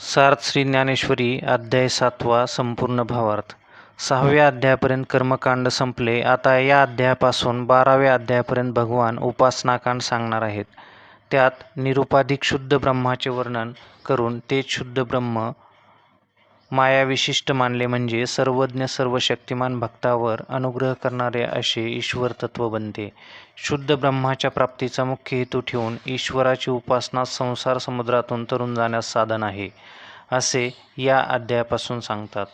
सार्थ श्री ज्ञानेश्वरी अध्याय सातवा संपूर्ण भावार्थ. सहाव्या अध्यायापर्यंत कर्मकांड संपले. आता या अध्यायापासून बाराव्या अध्यायापर्यंत भगवान उपासनाकांड सांगणार आहेत. त्यात निरुपाधिक शुद्ध ब्रह्माचे वर्णन करून तेच शुद्ध ब्रह्म मायाविशिष्ट मानले म्हणजे सर्वज्ञ सर्व शक्तिमान भक्तावर अनुग्रह करणारे असे ईश्वर तत्व बनते. शुद्ध ब्रह्माच्या प्राप्तीचा मुख्य हेतू ठेवून ईश्वराची उपासना संसार समुद्रातून तरुण जाण्यास साधन आहे असे या अध्यायापासून सांगतात.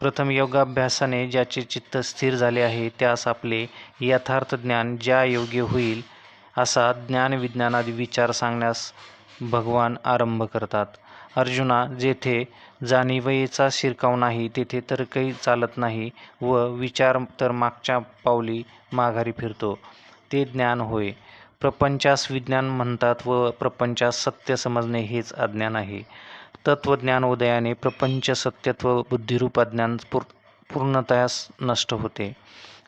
प्रथम योगाभ्यासाने ज्याचे चित्त स्थिर झाले आहे त्यास आपले यथार्थ ज्ञान ज्या योग्य होईल असा ज्ञानविज्ञानादी विचार सांगण्यास भगवान आरंभ करतात. अर्जुना जेथे जाणीवयेचा शिरकाव नाही तेथे तर काही चालत नाही व विचार तर मागच्या पावली माघारी फिरतो. ते ज्ञान होय. प्रपंचास विज्ञान म्हणतात व प्रपंचास सत्य समजणे हेच अज्ञान आहे. तत्वज्ञान उदयाने प्रपंच सत्यत्व बुद्धिरूप अज्ञान पूर पूर्णतयास नष्ट होते.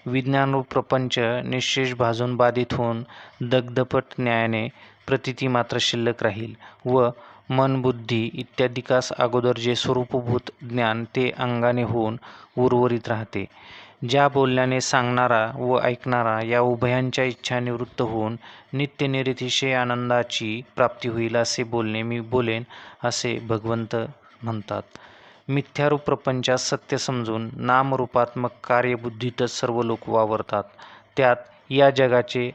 विज्ञानरूप प्रपंच निशेष भाजून बाधित होऊन दग्धपट न्यायाने प्रतिती मात्र शिल्लक राहील व मन बुद्धी इत्यादिकास अगोदर जे स्वरूपभूत ज्ञान ते अंगाने होऊन उर्वरित राहते. ज्या बोलण्याने सांगणारा व ऐकणारा या उभयांच्या इच्छा निवृत्त होऊन नित्यनिरतिशय आनंदाची प्राप्ती होईल असे बोलणे मी बोलेन असे भगवंत म्हणतात. मिथ्यारूप प्रपंचात सत्य समजून नामरूपात्मक कार्यबुद्धीतच सर्व लोक वावरतात. त्यात या जगाचे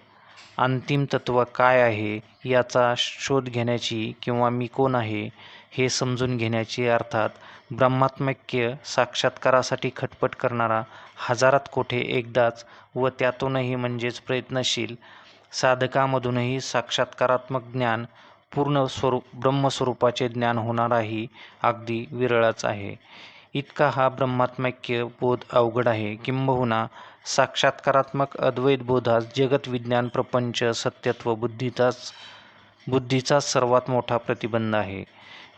अंतिम तत्व काय आहे? याचा शोध घेण्याची किंवा मी कोण आहे हे समजून घेण्याची अर्थात ब्रह्मात्मक्य साक्षात्कारासाठी खटपट करणारा हजारात कोठे एकदाच व त्यातूनही म्हणजेच प्रयत्नशील साधकामधूनही साक्षात्कारात्मक ज्ञान पूर्ण स्वरूप ब्रह्मस्वरूपाचे ज्ञान होणाराही अगदी विरळच आहे. इतका हा ब्रह्मात्मक्य बोध अवघड आहे किंबहुना साक्षात्कारात्मक अद्वैत बोधास जगत विज्ञान प्रपंच सत्यत्व बुद्धीचाच बुद्धीचाच सर्वात मोठा प्रतिबंध आहे.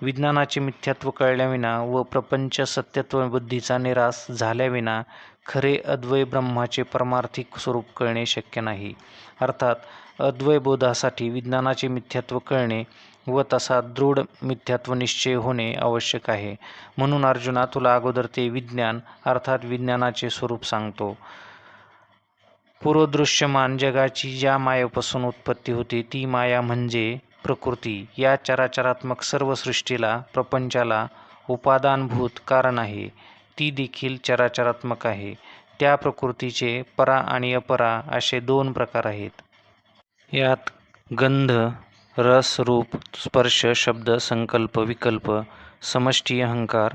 विज्ञानाचे मिथ्यात्व कळल्याविना व प्रपंच सत्यत्व बुद्धीचा निराश झाल्याविना खरे अद्वय ब्रह्माचे परमार्थिक स्वरूप कळणे शक्य नाही. अर्थात अद्वय बोधासाठी विज्ञानाचे मिथ्यात्व कळणे व तसा दृढ मिथ्यात्व निश्चय होणे आवश्यक आहे. म्हणून अर्जुना तुला अगोदर ते विज्ञान अर्थात विज्ञानाचे स्वरूप सांगतो. पूर्वदृश्यमान जगाची ज्या मायेपासून उत्पत्ती होते ती माया म्हणजे प्रकृती. या चराचरात्मक सर्व सृष्टीला प्रपंचाला उपादानभूत कारण आहे. ती देखील चराचरात्मक आहे. त्या प्रकृतीचे परा आणि अपरा असे दोन प्रकार आहेत. यात गंध रस रूप स्पर्श शब्द संकल्प विकल्प समष्टी अहंकार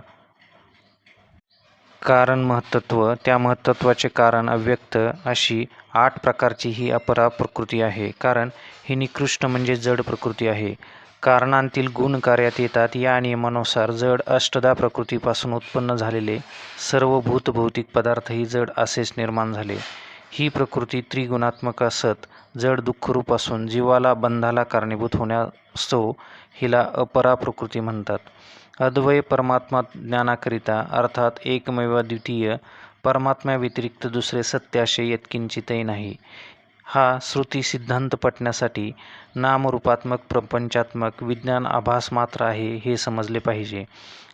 कारण महत्त्व त्या महत्त्वाचे कारण अव्यक्त अशी आठ प्रकारची ही अपरा प्रकृती आहे. कारण ही निकृष्ट म्हणजे जड प्रकृती आहे. कारणांतील गुण कार्यात येतात. या नियमानुसार जड अष्टदा प्रकृतीपासून उत्पन्न झालेले सर्व भूतभौतिक पदार्थही जड असेच निर्माण झाले. ही प्रकृती त्रिगुणात्मक असत. जड दुःखरूप असून जीवाला बंधाला कारणीभूत होण्यास्तव हिला अपरा प्रकृती म्हणतात. अद्वय परमात्मा ज्ञानाकरिता अर्थात एकमेव द्वितीय परमात्म्याव्यतिरिक्त दुसरे सत्य असे यत्किंचितही नाही. हा श्रुती सिद्धांत पटण्यासाठी नामरूपात्मक प्रपंचात्मक विज्ञान आभास मात्र आहे हे समजले पाहिजे.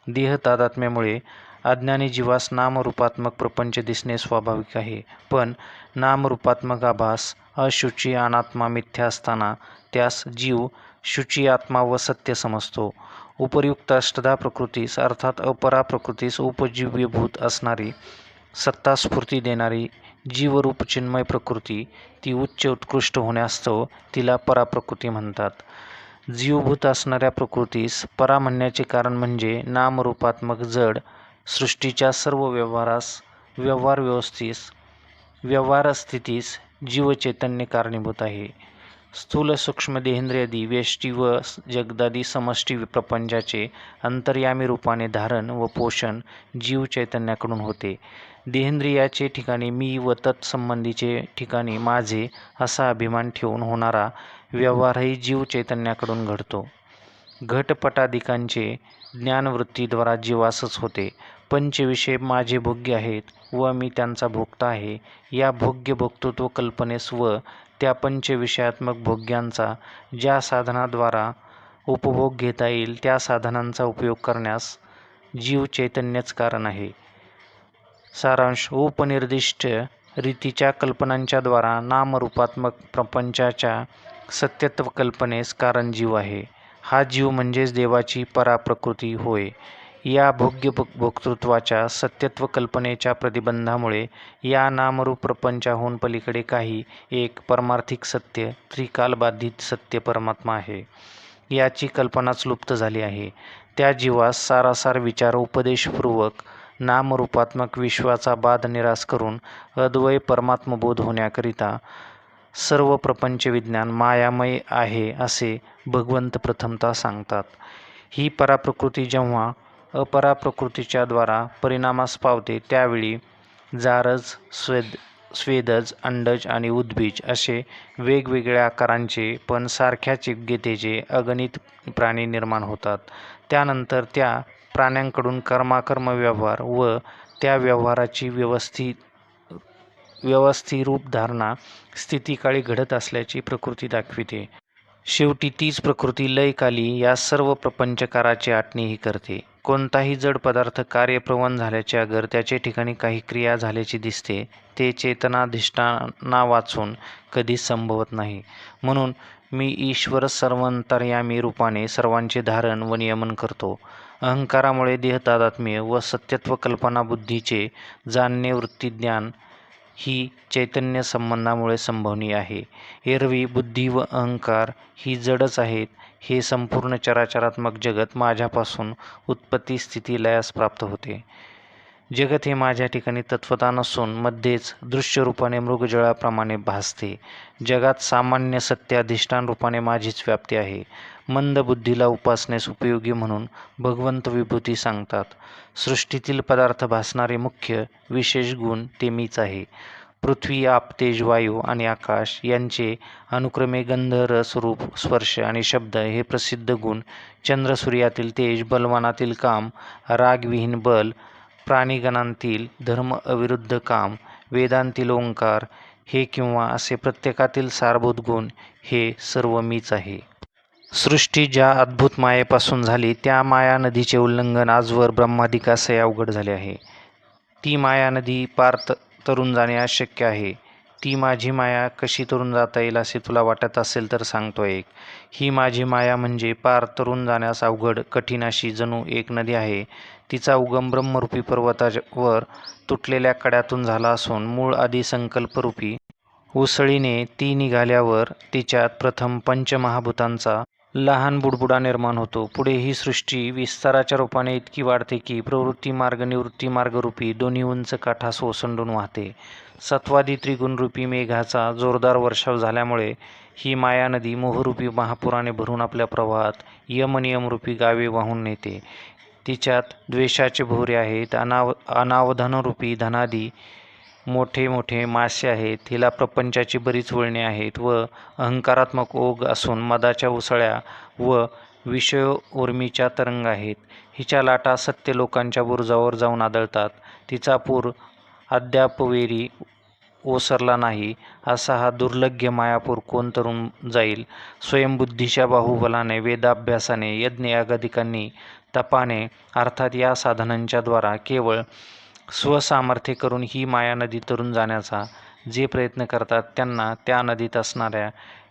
देह तादात्म्यामुळे अज्ञानी जीवास नामरूपात्मक प्रपंच दिसणे स्वाभाविक आहे. पण नामरूपात्मक आभास अशुची अनात्मा मिथ्या असताना त्यास जीव शुची आत्मा व सत्य समजतो. उपर्युक्त अष्टधा प्रकृतीस अर्थात अपरा प्रकृतीस उपजीव्यभूत असणारी सत्ता स्फूर्ती देणारी जीवरूप चिन्मय प्रकृती ती उच्च उत्कृष्ट होण्यास्तव तिला पराप्रकृती म्हणतात. जीवभूत असणाऱ्या प्रकृतीस परा म्हणण्याचे कारण म्हणजे नामरूपात्मक जड सृष्टीच्या सर्व व्यवहारास व्यवहार व्यवस्थेस व्यवहार स्थितीस जीवचैतन्य कारणीभूत आहे. स्थूल सूक्ष्म देहेंद्रियादी व्यष्टी व जगदादी समष्टी प्रपंचाचे अंतर्यामी रूपाने धारण व पोषण जीव चैतन्याकडून होते. देहेंद्रियाचे ठिकाणी मी व तत्संबंधीचे ठिकाणी माझे असा अभिमान ठेवून होणारा व्यवहारही जीव चैतन्याकडून घडतो. घटपटाधिकांचे ज्ञानवृत्तीद्वारा जीवासच होते. पंचविषय माझे भोग्य आहेत व मी त्यांचा भोगता आहे. या भोग्य भोक्तृत्व कल्पनेस व त्या पंचविषयात्मक भोग्यांचा ज्या साधनाद्वारा उपभोग घेता येईल त्या साधनांचा उपयोग करण्यास जीव चैतन्यच कारण आहे. सारांश उपनिर्दिष्ट रीतीच्या कल्पनांच्याद्वारा नामरूपात्मक प्रपंचाच्या सत्यत्व कल्पनेस कारण जीव आहे. हा जीव म्हणजेच देवाची पराप्रकृती होय. या भोग्य भोक्तृत्वाच्या सत्यत्व कल्पनेच्या प्रतिबंधामुळे या नामरूप प्रपंचाहून पलीकडे काही एक परमार्थिक सत्य त्रिकालबाधित सत्य परमात्मा आहे. याची कल्पनाच लुप्त झाली आहे. त्या जीवास सारासार विचार उपदेशपूर्वक नामरूपात्मक विश्वाचा बाध निराश करून अद्वय परमात्मबोध होण्याकरिता सर्व प्रपंच विज्ञान मायामय आहे असे भगवंत प्रथमतः सांगतात. ही पराप्रकृती जेव्हा अपराप्रकृतीच्या द्वारा परिणामास पावते त्यावेळी जारज स्वेद स्वेदज अंडज आणि उद्बीज असे वेगवेगळ्या आकारांचे पण सारख्याच योग्यतेचे अगणित प्राणी निर्माण होतात. त्यानंतर त्या प्राण्यांकडून कर्माकर्म व्यवहार व त्या व्यवहाराची व्यवस्थित व्यवस्थित रूपधारणा स्थितीकाळी घडत असल्याची प्रकृती दाखविते. शेवटी तीच प्रकृती लयकाली या सर्व प्रपंचकाराची आटणीही करते. कोणताही जड पदार्थ कार्यप्रवण झाल्याचे अगर त्याचे ठिकाणी काही क्रिया झाल्याची दिसते ते चेतनाधिष्ठाना वाचून कधीच संभवत नाही. म्हणून मी ईश्वर सर्वांतर्यामी रूपाने सर्वांचे धारण व नियमन करतो. अहंकारामुळे देहतादात्म्य व सत्यत्व कल्पना बुद्धीचे जाणणे वृत्तीज्ञान ही चैतन्य संबंधामुळे संभवनीय आहे. एरवी बुद्धी व अहंकार ही जडच आहेत हे संपूर्ण चराचरात्मक जगत माझ्यापासून उत्पत्ती स्थिती लयास प्राप्त होते. जगत हे माझ्या ठिकाणी तत्वता नसून मध्येच दृश्यरूपाने मृगजळाप्रमाणे भासते. जगात सामान्य सत्य अधिष्ठान रूपाने माझीच व्याप्ती आहे. मंद बुद्धीला उपासनेस उपयोगी म्हणून भगवंत विभूती सांगतात. सृष्टीतील पदार्थ भासणारे मुख्य विशेष गुण ते मीच आहे. पृथ्वी आप तेज वायू आणि आकाश यांचे अनुक्रमे गंध रस रूप स्पर्श आणि शब्द हे प्रसिद्ध गुण. चंद्रसूर्यातील तेज बलवानातील काम रागविहीन बल प्राणीगणांतील धर्म अविरुद्ध काम वेदांतील ओंकार हे किंवा असे प्रत्येकातील सारभूत गुण हे सर्व मीच आहे. सृष्टी ज्या अद्भुत मायेपासून झाली त्या माया नदीचे उल्लंघन आजवर ब्रह्मादिकासही अवघड झाले आहे. ती माया नदी पार्थ तरून जाणे अशक्य आहे. ती माझी माया कशी तरून जाता येईल असे तुला वाटत असेल तर सांगतो एक. ही माझी माया म्हणजे पार तरून जाण्यास अवघड कठीण अशी जणू एक नदी आहे. तिचा उगम ब्रह्मरूपी पर्वतावर तुटलेल्या कड्यातून झाला असून मूळ आदी संकल्परूपी. उसळीने ती निघाल्यावर तिच्यात प्रथम पंचमहाभूतांचा लहान बुडबुडा निर्माण होतो. पुढे ही सृष्टी विस्ताराच्या रूपाने इतकी वाढते की प्रवृत्ती मार्ग निवृत्ती मार्गरूपी दोन्ही उंच काठास ओसंडून वाहते. सत्वादी त्रिगुणरूपी मेघाचा जोरदार वर्षाव झाल्यामुळे ही माया नदी मोहरूपी महापुराने भरून आपल्या प्रवाहात यमनियमरूपी गावे वाहून नेते. तिच्यात द्वेषाचे भोवरे आहेत. अनाव अनावधनरूपी धनादी मोठे मोठे मासे आहेत हिला प्रपंचाची बरीच वळणे आहेत व अहंकारात्मक ओघ असून मदाच्या उसळ्या व विषय उर्मीच्या तरंग आहेत. हिच्या लाटा सत्य लोकांच्या बुरुजावर जाऊन आदळतात. तिचा पूर अद्यापवेरी ओसरला नाही असा हा दुर्लघ्य मायापूर कोण तरुण जाईल? स्वयंबुद्धीच्या बाहुबलाने वेदाभ्यासाने यज्ञ यागाधिकांनी तपाने अर्थात या साधनांच्याद्वारा केवळ स्वसामर्थ्य करून ही माया नदी तरून जाण्याचा जे प्रयत्न करतात त्यांना त्या नदीत असणाऱ्या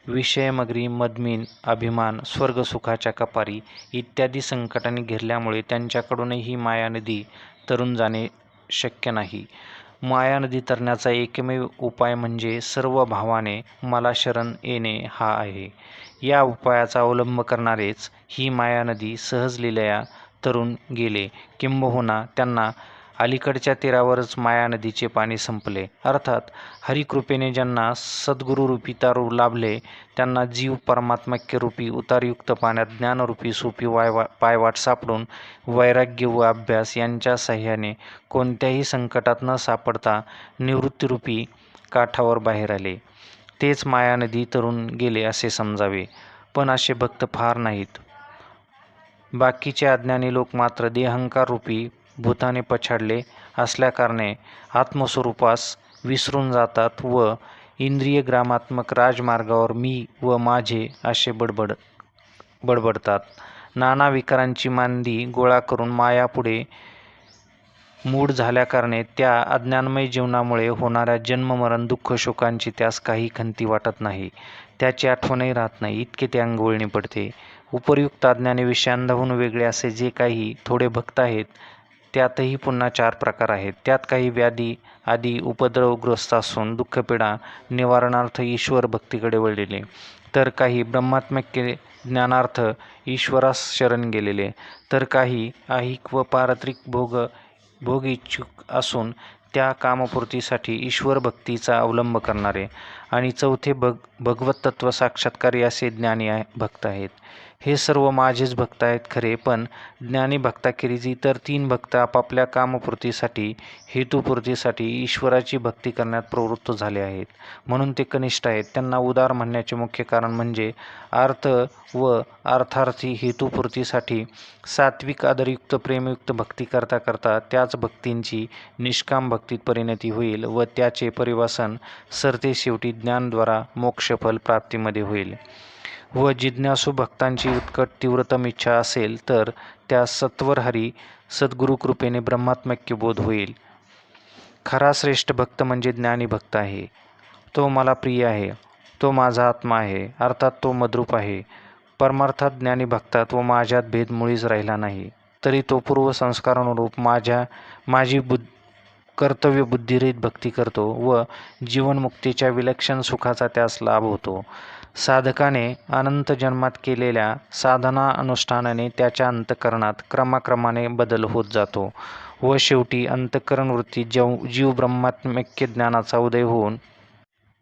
विषयमग्री मदमीन अभिमान स्वर्गसुखाच्या कपारी इत्यादी संकटांनी घेरल्यामुळे त्यांच्याकडूनही ही माया नदी तरून जाणे शक्य नाही. माया नदी तरण्याचा एकमेव उपाय म्हणजे सर्व भावाने मला शरण येणे हा आहे. या उपायाचा अवलंब करणारेच ही माया नदी सहजलीलया तरुण तरून गेले. किंबहुना त्यांना अलीकडच्या तीरावरच माया नदीचे पाणी संपले. अर्थात हरिकृपेने ज्यांना सद्गुरुरूपी तारू लाभले त्यांना जीव परमात्मक्यरूपी उतारयुक्त पाण्यात ज्ञानरूपी सोपी वायवा पायवाट सापडून वैराग्य व अभ्यास यांच्या सहाय्याने कोणत्याही संकटात न सापडता निवृत्तीरूपी काठावर बाहेर आले. तेच माया नदी तरून गेले असे समजावे पण असे भक्त फार नाहीत. बाकीचे अज्ञानी लोक मात्र देहंकाररूपी भूताने पछाडले असल्याकारणे आत्मस्वरूपास विसरून जातात व इंद्रिय ग्रामात्मक राजमार्गावर मी व माझे असे बडबड बडबडतात. नाना विकारांची मांदी गोळा करून मायापुढे मूढ झाल्याकारणे त्या अज्ञानमय जीवनामुळे होणाऱ्या जन्ममरण दुःख शोकांची त्यास काही खंती वाटत नाही. त्याची आठवणही राहत नाही. इतके ते अंगोळणी पडते. उपर्युक्त अज्ञाने विषयांधाहून वेगळे असे जे काही थोडे भक्त आहेत त्यातही पुन्हा चार प्रकार आहेत. त्यात काही व्याधी आदी उपद्रवग्रस्त असून दुःखपीडा निवारणार्थ ईश्वर भक्तीकडे वळलेले. तर काही ब्रह्मात्मक ज्ञानार्थ ईश्वरास शरण गेलेले. तर काही ऐहिक व पारत्रिक भोग भोग इच्छुक असून त्या कामपूर्तीसाठी ईश्वर भक्तीचा अवलंब करणारे. आणि चौथे भग भगवत तत्व साक्षात्कारी असे ज्ञानी भक्त आहेत. हे सर्व माझेच भक्त आहेत खरे पण ज्ञानी भक्ताखेरीज इतर तीन भक्त आपापल्या कामपूर्तीसाठी हेतुपूर्तीसाठी ईश्वराची भक्ती करण्यात प्रवृत्त झाले आहेत. म्हणून ते कनिष्ठ आहेत. त्यांना उदार म्हणण्याचे मुख्य कारण म्हणजे अर्थ व अर्थार्थी हेतुपूर्तीसाठी सात्विक आदरयुक्त प्रेमयुक्त भक्ती करता करता त्याच भक्तींची निष्काम भक्तीत परिणती होईल व त्याचे परिवासन सरते शेवटी ज्ञानद्वारा मोक्षफल प्राप्तीमध्ये होईल. व जिज्ञासू भक्तांची उत्कट तीव्रतम इच्छा असेल तर त्या सत्वर हरी सद्गुरुकृपेने ब्रह्मात्मक्य बोध होईल. खरा श्रेष्ठ भक्त म्हणजे ज्ञानी भक्त आहे. तो मला प्रिय आहे. तो माझा आत्मा आहे. अर्थात तो मद्रूप आहे. परमार्थात ज्ञानी भक्तात व माझ्यात भेद मुळीच राहिला नाही. तरी तो पूर्वसंस्कारानुरूप माझ्या माझी बुद्ध कर्तव्य बुद्धिरहित भक्ती करतो व जीवनमुक्तीच्या विलक्षण सुखाचा त्यास लाभ होतो. साधकाने अनंत जन्मात केलेल्या साधना अनुष्ठानाने त्याच्या अंतकरणात क्रमाक्रमाने बदल होत जातो व शेवटी अंतकरणवृत्ती जव जीव ब्रह्मात्मक्य ज्ञानाचा उदय होऊन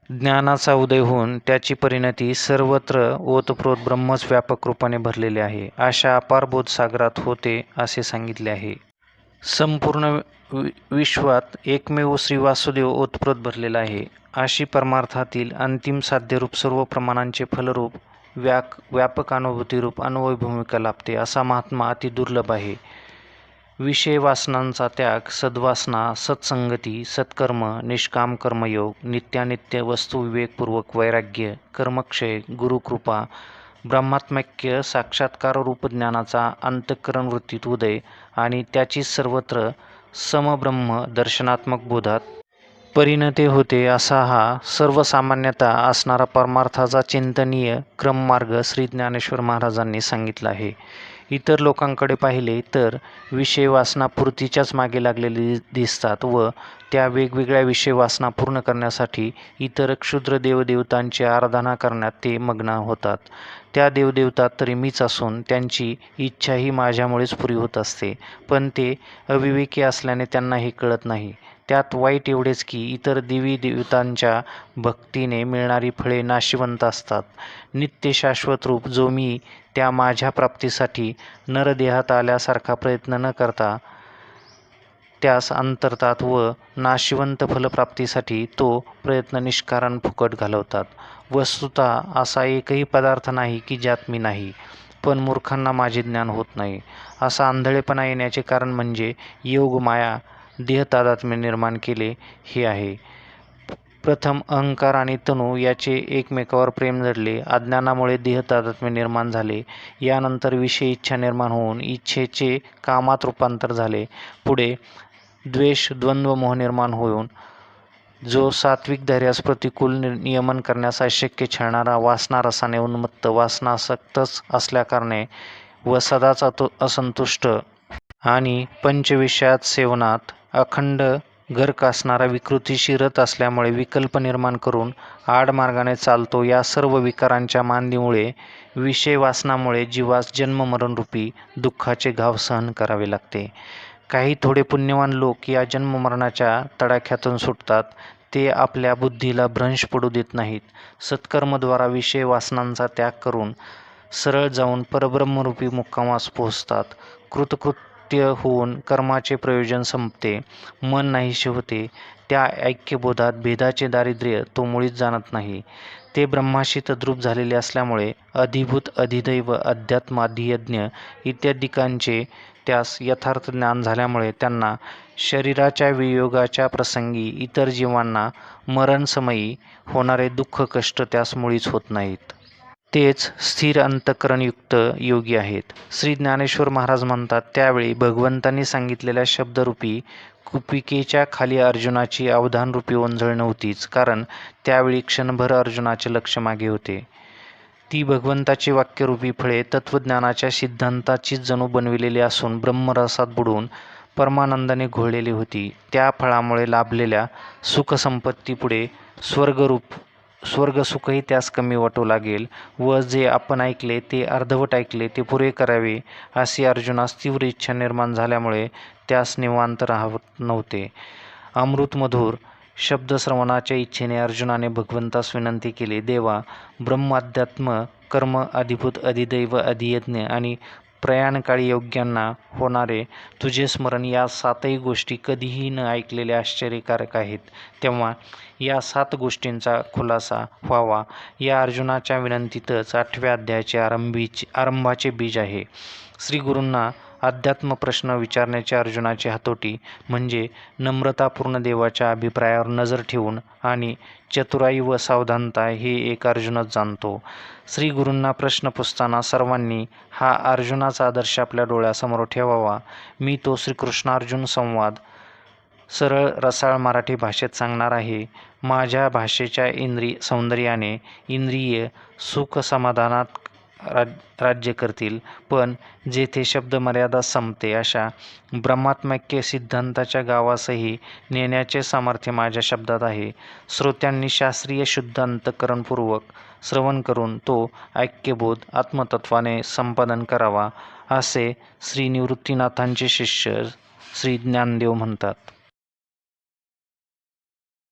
ज्ञानाचा उदय होऊन त्याची परिणती सर्वत्र ओतप्रोत ब्रह्मच व्यापक रूपाने भरलेले आहे. अशा अपार बोधसागरात होते असे सांगितले आहे. संपूर्ण वि विश्वात एकमेव श्री वासुदेव ओतप्रोत भरलेला आहे. अशी परमार्थातील अंतिम साध्यरूप सर्व प्रमाणांचे फलरूप व्याक व्यापक अनुभूतीरूप अन्वय भूमिका लाभते असा महात्मा अति दुर्लभ आहे. विषय वासनांचा त्याग सद्वासना सत्संगती सत्कर्म निष्काम कर्मयोग नित्यानित्य वस्तुविवेकपूर्वक वैराग्य कर्मक्षय गुरुकृपा ब्रह्मात्मक्य साक्षात्कार रूप ज्ञानाचा अंतःकरण वृत्तीत उदय आणि त्याची सर्वत्र समब्रह्म दर्शनात्मक बोधात परिणते होते असा हा सर्वसामान्यता असणारा परमार्थाचा चिंतनीय क्रममार्ग श्री ज्ञानेश्वर महाराजांनी सांगितला आहे. इतर लोकांकडे पाहिले तर विषय वासनापूर्तीच्याच मागे लागलेले दिसतात व त्या वेगवेगळ्या विषय वासना पूर्ण करण्यासाठी इतर क्षुद्र देवदेवतांची आराधना करण्यात ते मग्न होतात. त्या देवदेवतात तरी मीच असून त्यांची इच्छाही माझ्यामुळेच पुरी होत असते पण ते अविवेकी असल्याने त्यांना हे कळत नाही. त्यात वाईट एवढेच की इतर देवी देवतांच्या भक्तीने मिळणारी फळे नाशिवंत असतात. नित्य शाश्वत रूप जो मी त्या माझ्या प्राप्तीसाठी नरदेहात आल्यासारखा प्रयत्न न करता त्यास अंतरतात व नाशिवंत फलप्राप्तीसाठी तो प्रयत्न निष्कारण फुकट घालवतात. वस्तुतः असा एकही पदार्थ नाही की ज्यात मी नाही पण मूर्खांना माझे ज्ञान होत नाही. असा आंधळेपणा येण्याचे कारण म्हणजे योग माया देहतादात्म्य निर्माण केले हे आहे. प्रथम अहंकार आणि तणू याचे एकमेकावर प्रेम जडले अज्ञानामुळे देहतादात्म्य निर्माण झाले. यानंतर विषय इच्छा निर्माण होऊन इच्छेचे कामात रूपांतर झाले. पुढे द्वेष द्वंद्व मोह निर्माण होऊन जो सात्विक धैर्यास प्रतिकूल नियमन करण्यास अशक्य छळणारा वासना रसाने उन्मत्त वासनासक्तच असल्याकारणे व सदाच असंतुष्ट आणि पंचविषयात सेवनात अखंड गर्क असणारा विकृतीशी रत असल्यामुळे विकल्प निर्माण करून आडमार्गाने चालतो. या सर्व विकारांच्या मांदीमुळे विषय वासनामुळे जीवास जन्ममरणरूपी दुःखाचे घाव सहन करावे लागते. काही थोडे पुण्यवान लोक या जन्ममरणाच्या तडाख्यातून सुटतात. ते आपल्या बुद्धीला भ्रंश पडू देत नाहीत. सत्कर्मद्वारा विषय वासनांचा त्याग करून सरळ जाऊन परब्रह्मरूपी मुक्कामास पोहोचतात. कृतकृत नाट्य होऊन कर्माचे प्रयोजन संपते मन नाहीसे होते त्या ऐक्यबोधात भेदाचे दारिद्र्य तो मुळीच जाणत नाही. ते ब्रह्माशी तद्रूप झालेले असल्यामुळे अधिभूत अधिदैव अध्यात्म अधियज्ञ इत्यादिकांचे त्यास यथार्थ ज्ञान झाल्यामुळे त्यांना शरीराच्या वियोगाच्या प्रसंगी इतर जीवांना मरणसमयी होणारे दुःख कष्ट त्यास मुळीच होत नाहीत. तेच स्थिर अंतःकरणयुक्त योगी आहेत. श्री ज्ञानेश्वर महाराज म्हणतात त्यावेळी भगवंतांनी सांगितलेल्या शब्दरूपी कुपिकेच्या खाली अर्जुनाची अवधानरूपी ओंजळ नव्हतीच कारण त्यावेळी क्षणभर अर्जुनाचे लक्ष मागे होते. ती भगवंताची वाक्यरूपी फळे तत्त्वज्ञानाच्या सिद्धांताचीच जणू बनविलेली असून ब्रह्मरसात बुडून परमानंदाने घोळलेली होती. त्या फळामुळे लाभलेल्या सुखसंपत्तीपुढे स्वर्गरूप स्वर्गसुखही त्यास कमी वाटू लागेल व जे आपण ऐकले ते अर्धवट ऐकले ते पुरे करावे अशी अर्जुनास तीव्र इच्छा निर्माण झाल्यामुळे त्यास निवांत राहत नव्हते. अमृतमधूर शब्दश्रवणाच्या इच्छेने अर्जुनाने भगवंतास विनंती केली देवा ब्रह्माध्यात्म कर्म अधिभूत अधिदैव अधियज्ञ आणि प्रयाणकाळी योग्यांना होणारे तुझे स्मरण या सातही गोष्टी कधीही न ऐकलेल्या आश्चर्यकारक आहेत. तेव्हा या सात गोष्टींचा खुलासा व्हावा. या अर्जुनाच्या विनंतीतच आठव्या अध्यायाचे आरंभीचे आरंभाचे बीज आहे. श्री गुरूंना अध्यात्म प्रश्न विचारण्याची अर्जुनाची हातोटी म्हणजे नम्रतापूर्ण देवाच्या अभिप्रायावर नजर ठेवून आणि चतुराई व सावधानता हे एक अर्जुनच जाणतो. श्री गुरूंना प्रश्न पुसताना सर्वांनी हा अर्जुनाचा आदर्श आपल्या डोळ्यासमोर ठेवावा. मी तो श्रीकृष्णार्जुन संवाद सरळ रसाळ मराठी भाषेत सांगणार आहे. माझ्या भाषेच्या इंद्रिय सौंदर्याने इंद्रिय सुख समाधानात राज राज्य करतील. पण जेथे शब्दमर्यादा संपते अशा ब्रह्मात्मक्य सिद्धांताच्या गावासही नेण्याचे सामर्थ्य माझ्या शब्दात आहे. श्रोत्यांनी शास्त्रीय शुद्ध अंतकरणपूर्वक श्रवण करून तो ऐक्यबोध आत्मतत्वाने संपादन करावा असे श्री निवृत्तीनाथांचे शिष्य श्री ज्ञानदेव म्हणतात.